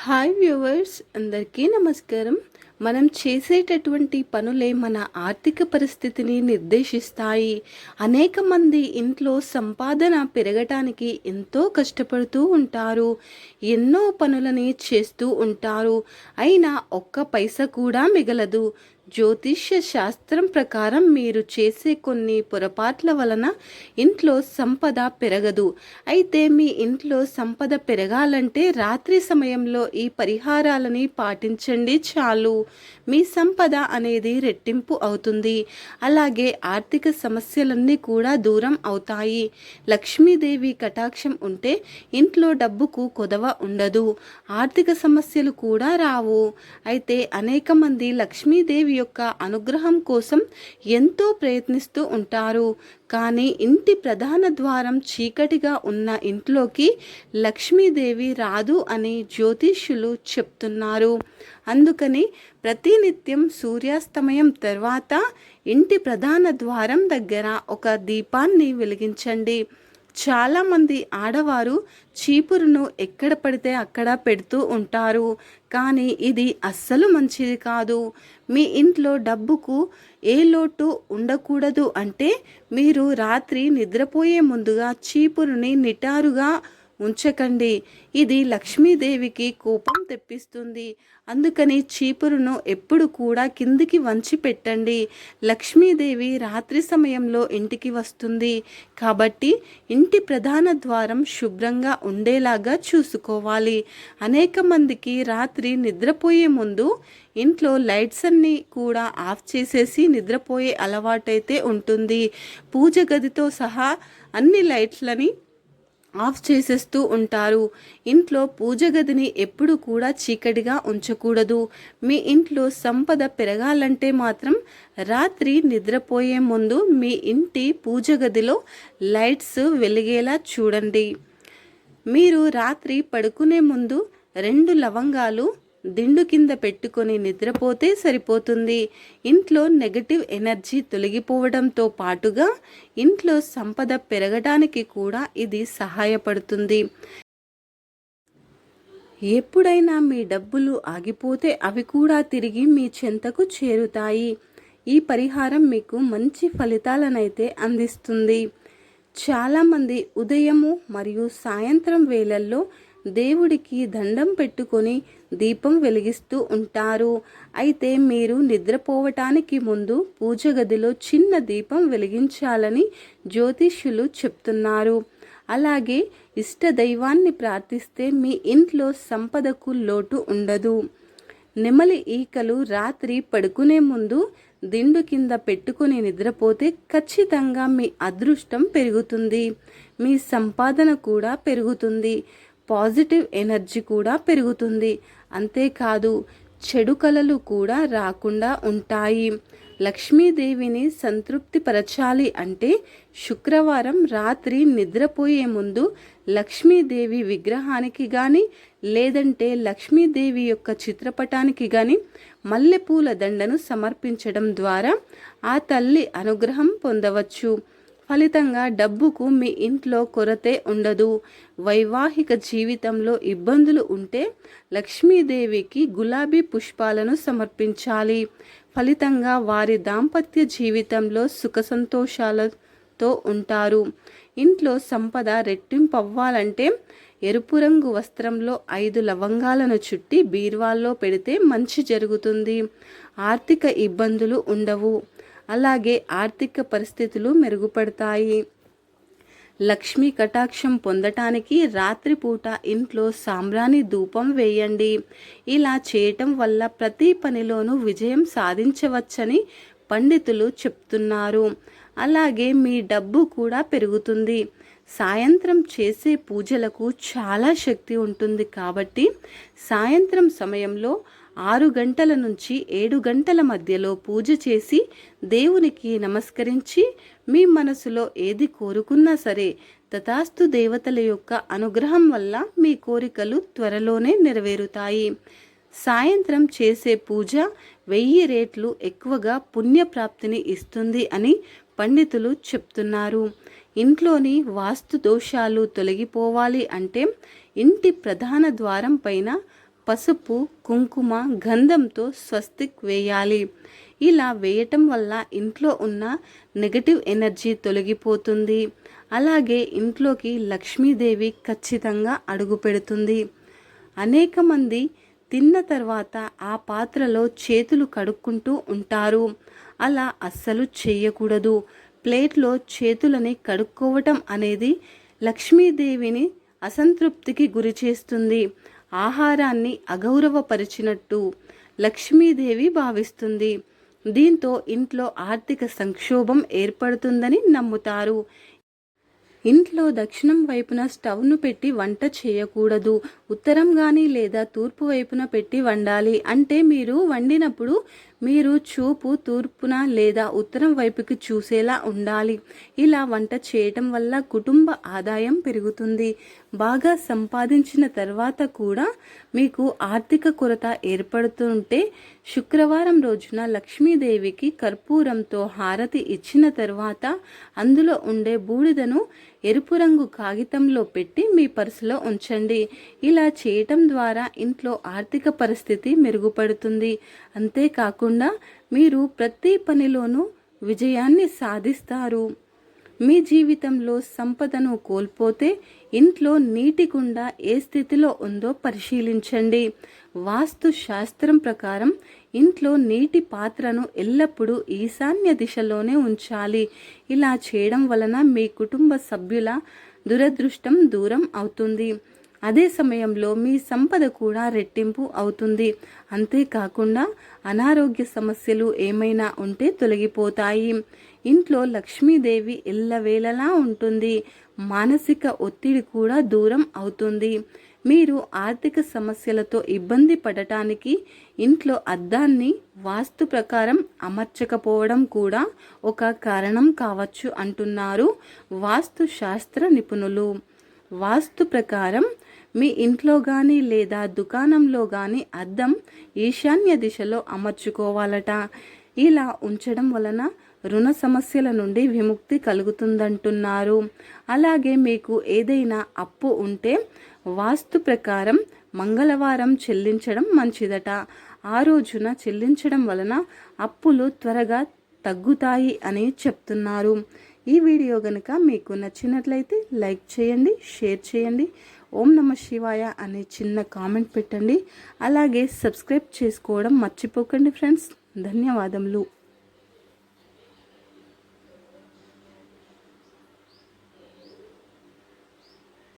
Hi viewers అందరికీ నమస్కారం. మనం చేసేటటువంటి పనులే మన ఆర్థిక పరిస్థితిని నిర్దేశిస్తాయి. అనేక మంది ఇంట్లో సంపాదన పెరగటానికి ఎంతో కష్టపడుతూ ఉంటారు. ఎన్నో పనులని చేస్తూ ఉంటారు. అయినా ఒక్క పైస కూడా మిగలదు. జ్యోతిష్య శాస్త్రం ప్రకారం మీరు చేసే కొన్ని పొరపాట్ల వలన ఇంట్లో సంపద పెరగదు. అయితే మీ ఇంట్లో సంపద పెరగాలంటే రాత్రి సమయంలో ఈ పరిహారాలని పాటించండి చాలు. మీ సంపద అనేది రెట్టింపు అవుతుంది. అలాగే ఆర్థిక సమస్యలన్నీ కూడా దూరం అవుతాయి. లక్ష్మీదేవి కటాక్షం ఉంటే ఇంట్లో డబ్బుకు కొదవ ఉండదు. ఆర్థిక సమస్యలు కూడా రావు. అయితే అనేక మంది లక్ష్మీదేవి యొక్క అనుగ్రహం కోసం ఎంతో ప్రయత్నిస్తూ ఉంటారు. కానీ ఇంటి ప్రధాన ద్వారం చీకటిగా ఉన్న ఇంట్లోకి లక్ష్మీదేవి రాదు అని జ్యోతిష్యులు చెప్తున్నారు. అందుకని ప్రతినిత్యం సూర్యాస్తమయం తర్వాత ఇంటి ప్రధాన ద్వారం దగ్గర ఒక దీపాన్ని వెలిగించండి. చాలామంది ఆడవారు చీపురును ఎక్కడ పడితే అక్కడ పెడుతూ ఉంటారు. కానీ ఇది అస్సలు మంచిది కాదు. మీ ఇంట్లో డబ్బుకు ఏ లోటు ఉండకూడదు అంటే మీరు రాత్రి నిద్రపోయే ముందుగా చీపురుని నిటారుగా ఉంచకండి. ఇది లక్ష్మీదేవికి కోపం తెప్పిస్తుంది. అందుకని చీపురును ఎప్పుడు కూడా కిందికి వంచి పెట్టండి. లక్ష్మీదేవి రాత్రి సమయంలో ఇంటికి వస్తుంది. కాబట్టి ఇంటి ప్రధాన ద్వారం శుభ్రంగా ఉండేలాగా చూసుకోవాలి. అనేక మందికి రాత్రి నిద్రపోయే ముందు ఇంట్లో లైట్స్ అన్నీ కూడా ఆఫ్ చేసేసి నిద్రపోయే అలవాటైతే ఉంటుంది. పూజ గదితో సహా అన్ని లైట్లని ఆఫ్ చేసేస్తూ ఉంటారు. ఇంట్లో పూజ గదిని ఎప్పుడు కూడా చీకటిగా ఉంచకూడదు. మీ ఇంట్లో సంపద పెరగాలంటే మాత్రం రాత్రి నిద్రపోయే ముందు మీ ఇంటి పూజ గదిలో లైట్స్ వెలిగేలా చూడండి. మీరు రాత్రి పడుకునే ముందు రెండు లవంగాలు దిండు కింద పెట్టుకొని నిద్రపోతే సరిపోతుంది. ఇంట్లో నెగటివ్ ఎనర్జీ తొలగిపోవడంతో పాటుగా ఇంట్లో సంపద పెరగడానికి కూడా ఇది సహాయపడుతుంది. ఎప్పుడైనా మీ డబ్బులు ఆగిపోతే అవి కూడా తిరిగి మీ చెంతకు చేరుతాయి. ఈ పరిహారం మీకు మంచి ఫలితాలనైతే అందిస్తుంది. చాలామంది ఉదయము మరియు సాయంత్రం వేళల్లో దేవుడికి దండం పెట్టుకొని దీపం వెలిగిస్తూ ఉంటారు. అయితే మీరు నిద్రపోవటానికి ముందు పూజ గదిలో చిన్న దీపం వెలిగించాలని జ్యోతిష్యులు చెప్తున్నారు. అలాగే ఇష్ట దైవాన్ని ప్రార్థిస్తే మీ ఇంట్లో సంపదకు లోటు ఉండదు. నెమలి ఈకలు రాత్రి పడుకునే ముందు దిండు కింద పెట్టుకుని నిద్రపోతే ఖచ్చితంగా మీ అదృష్టం పెరుగుతుంది. మీ సంపాదన కూడా పెరుగుతుంది. పాజిటివ్ ఎనర్జీ కూడా పెరుగుతుంది. అంతేకాదు చెడు కలలు కూడా రాకుండా ఉంటాయి. లక్ష్మీదేవిని సంతృప్తిపరచాలి అంటే శుక్రవారం రాత్రి నిద్రపోయే ముందు లక్ష్మీదేవి విగ్రహానికి కానీ లేదంటే లక్ష్మీదేవి యొక్క చిత్రపటానికి కానీ మల్లెపూల దండను సమర్పించడం ద్వారా ఆ తల్లి అనుగ్రహం పొందవచ్చు. ఫలితంగా డబ్బుకు మీ ఇంట్లో కొరతే ఉండదు. వైవాహిక జీవితంలో ఇబ్బందులు ఉంటే లక్ష్మీదేవికి గులాబీ పుష్పాలను సమర్పించాలి. ఫలితంగా వారి దాంపత్య జీవితంలో సుఖ సంతోషాలతో ఉంటారు. ఇంట్లో సంపద రెట్టింపవ్వాలంటే ఎరుపు రంగు వస్త్రంలో ఐదు లవంగాలను చుట్టి బీర్వాల్లో పెడితే మంచి జరుగుతుంది. ఆర్థిక ఇబ్బందులు ఉండవు. అలాగే ఆర్థిక పరిస్థితులు మెరుగుపడతాయి. లక్ష్మీ కటాక్షం పొందటానికి రాత్రిపూట ఇంట్లో సాంబ్రాణి ధూపం వేయండి. ఇలా చేయటం వల్ల ప్రతి పనిలోనూ విజయం సాధించవచ్చని పండితులు చెప్తున్నారు. అలాగే మీ డబ్బు కూడా పెరుగుతుంది. సాయంత్రం చేసే పూజలకు చాలా శక్తి ఉంటుంది కాబట్టి సాయంత్రం సమయంలో ఆరు గంటల నుంచి ఏడు గంటల మధ్యలో పూజ చేసి దేవునికి నమస్కరించి మీ మనసులో ఏది కోరుకున్నా సరే తథాస్తు దేవతల యొక్క అనుగ్రహం వల్ల మీ కోరికలు త్వరలోనే నెరవేరుతాయి. సాయంత్రం చేసే పూజ వెయ్యి రేట్లు ఎక్కువగా పుణ్యప్రాప్తిని ఇస్తుంది అని పండితులు చెప్తున్నారు. ఇంట్లోని వాస్తు దోషాలు తొలగిపోవాలి అంటే ఇంటి ప్రధాన ద్వారం పైన పసుపు కుంకుమ గంధంతో స్వస్తిక్ వేయాలి. ఇలా వేయటం వల్ల ఇంట్లో ఉన్న నెగటివ్ ఎనర్జీ తొలగిపోతుంది. అలాగే ఇంట్లోకి లక్ష్మీదేవి ఖచ్చితంగా అడుగు పెడుతుంది. అనేక మంది తిన్న తర్వాత ఆ పాత్రలో చేతులు కడుక్కుంటూ ఉంటారు. అలా అస్సలు చేయకూడదు. ప్లేట్లో చేతులని కడుక్కోవటం అనేది లక్ష్మీదేవిని అసంతృప్తికి గురి చేస్తుంది. ఆహారాన్ని అగౌరవపరిచినట్టు లక్ష్మీదేవి భావిస్తుంది. దీంతో ఇంట్లో ఆర్థిక సంక్షోభం ఏర్పడుతుందని నమ్ముతారు. ఇంట్లో దక్షిణం వైపున స్టవ్ను పెట్టి వంట చేయకూడదు. ఉత్తరం కానీ లేదా తూర్పు వైపున పెట్టి వండాలి అంటే మీరు వండినప్పుడు మీరు చూపు తూర్పున లేదా ఉత్తరం వైపుకి చూసేలా ఉండాలి. ఇలా వంట చేయటం వల్ల కుటుంబ ఆదాయం పెరుగుతుంది. బాగా సంపాదించిన తర్వాత కూడా మీకు ఆర్థిక కొరత ఏర్పడుతుంటే శుక్రవారం రోజున లక్ష్మీదేవికి కర్పూరంతో హారతి ఇచ్చిన తర్వాత అందులో ఉండే బూడిదను ఎరుపు రంగు కాగితంలో పెట్టి మీ పర్సులో ఉంచండి. ఇలా చేయటం ద్వారా ఇంట్లో ఆర్థిక పరిస్థితి మెరుగుపడుతుంది. అంతేకాకుండా మీరు ప్రతి పనిలోనూ విజయాన్ని సాధిస్తారు. మీ జీవితంలో సంపదను కోల్పోతే ఇంట్లో నీటి కుండ ఏ స్థితిలో ఉందో పరిశీలించండి. వాస్తు శాస్త్రం ప్రకారం ఇంట్లో నీటి పాత్రను ఎల్లప్పుడూ ఈశాన్య దిశలోనే ఉంచాలి. ఇలా చేయడం వలన మీ కుటుంబ సభ్యుల దురదృష్టం దూరం అవుతుంది. అదే సమయంలో మీ సంపద కూడా రెట్టింపు అవుతుంది. అంతేకాకుండా అనారోగ్య సమస్యలు ఏమైనా ఉంటే తొలగిపోతాయి. ఇంట్లో లక్ష్మీదేవి ఎల్లవేళలా ఉంటుంది. మానసిక ఒత్తిడి కూడా దూరం అవుతుంది. మీరు ఆర్థిక సమస్యలతో ఇబ్బంది పడటానికి ఇంట్లో అద్దాన్ని వాస్తు ప్రకారం అమర్చకపోవడం కూడా ఒక కారణం కావచ్చు అంటున్నారు వాస్తు శాస్త్ర నిపుణులు. వాస్తు ప్రకారం మీ ఇంట్లో కానీ లేదా దుకాణంలో కానీ అద్దం ఈశాన్య దిశలో అమర్చుకోవాలట. ఇలా ఉంచడం వలన రుణ సమస్యల నుండి విముక్తి కలుగుతుందంటున్నారు. అలాగే మీకు ఏదైనా అప్పు ఉంటే వాస్తు ప్రకారం మంగళవారం చెల్లించడం మంచిదట. ఆ రోజున చెల్లించడం వలన అప్పులు త్వరగా తగ్గుతాయి అని చెప్తున్నారు. ఈ వీడియో కనుక మీకు నచ్చినట్లయితే లైక్ చేయండి షేర్ చేయండి. ఓం నమ శివాయ అనే చిన్న కామెంట్ పెట్టండి. అలాగే సబ్స్క్రైబ్ చేసుకోవడం మర్చిపోకండి ఫ్రెండ్స్. ధన్యవాదములు.